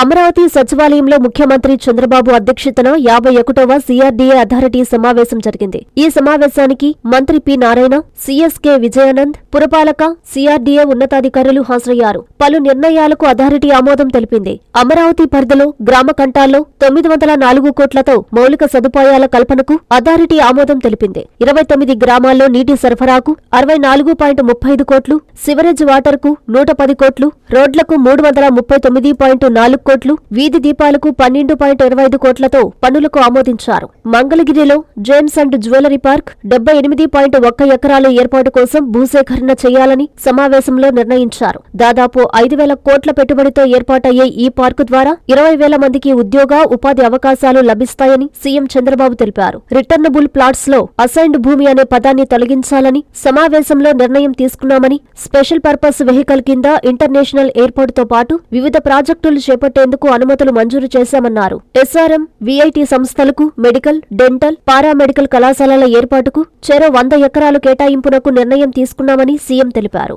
అమరావతి సచివాలయంలో ముఖ్యమంత్రి చంద్రబాబు అధ్యక్షతన యాభై ఒకటవ సీఆర్డీఏ అథారిటీ సమావేశం జరిగింది. ఈ సమావేశానికి మంత్రి పి నారాయణ సీఎస్కే విజయానంద్ పురపాలక సీఆర్డీఏ ఉన్నతాధికారులు హాజరయ్యారు. పలు నిర్ణయాలకు అథారిటీ ఆమోదం తెలిపింది. అమరావతి పరిధిలో గ్రామ కంటాల్లో తొమ్మిది వందల నాలుగు కోట్లతో మౌలిక సదుపాయాల కల్పనకు అథారిటీ ఆమోదం తెలిపింది. ఇరవై తొమ్మిది గ్రామాల్లో నీటి సరఫరాకు అరవై నాలుగు పాయింట్ ముప్పై ఐదు కోట్లు సివరేజ్ వాటర్కు నూట పది కోట్లు రోడ్లకు మూడు వందల ముప్పై తొమ్మిది పాయింట్ నాలుగు కోట్లు వీధి దీపాలకు పన్నెండు పాయింట్ ఇరవై ఐదు కోట్లతో పనులకు ఆమోదించారు. మంగళగిరిలో జేమ్స్ అండ్ జ్యువెలరీ పార్క్ డెబ్బై ఎనిమిది పాయింట్ ఒక్క ఎకరాల ఏర్పాటు కోసం భూసేకరణ చేయాలని సమావేశంలో నిర్ణయించారు. దాదాపు ఐదు వేల కోట్ల పెట్టుబడితో ఏర్పాటయ్యే ఈ పార్కు ద్వారా ఇరవై వేల మందికి ఉద్యోగ ఉపాధి అవకాశాలు లభిస్తాయని సీఎం చంద్రబాబు తెలిపారు. రిటర్నబుల్ ప్లాట్స్లో అసైన్డ్ భూమి అనే పదాన్ని తొలగించాలని సమావేశంలో నిర్ణయం తీసుకున్నామని స్పెషల్ పర్పస్ వెహికల్ కింద ఇంటర్నేషనల్ ఎయిర్పోర్ట్తో పాటు వివిధ ప్రాజెక్టులు చేపట్టేందుకు అనుమతులు మంజూరు చేశామన్నారు. ఎస్ఆర్ఎం విఐటి సంస్థలకు మెడికల్ డెంటల్ పారామెడికల్ కళాశాలల ఏర్పాటుకు చెరో వంద ఎకరాలు కేటాయింపునకు నిర్ణయం తీసుకున్నామని సీఎం తెలిపారు.